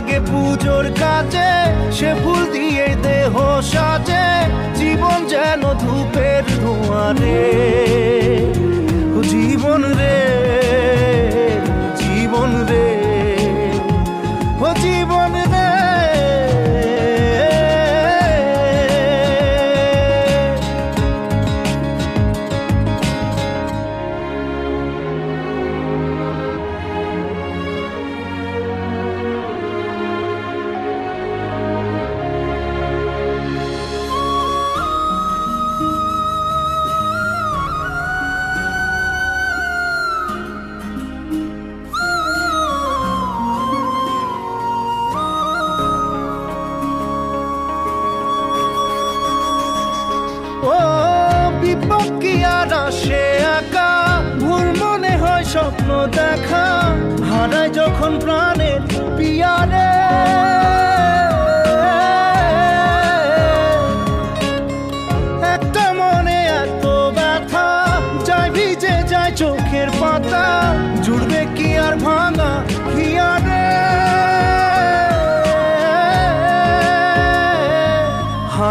লাগে পুজোর কাজে সে ফুল দিয়ে দেহ সাজে জীবন যেন ধূপের ধোঁয়ারে দেখা, হারায় যখন প্রাণের পিয়ারে। একটা মনে এত ব্যথা, যায় ভিজে যায় চোখের পাতা, জুড়বে কি আর ভাঙা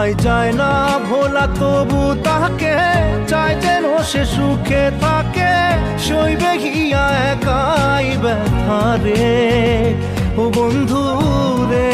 হাই যায় না ভোলা, তবু তাকে চাই যেন সে সুখে থাকে। শৈবে গিয়া একাই ব্যথা রে, ও বন্ধু রে।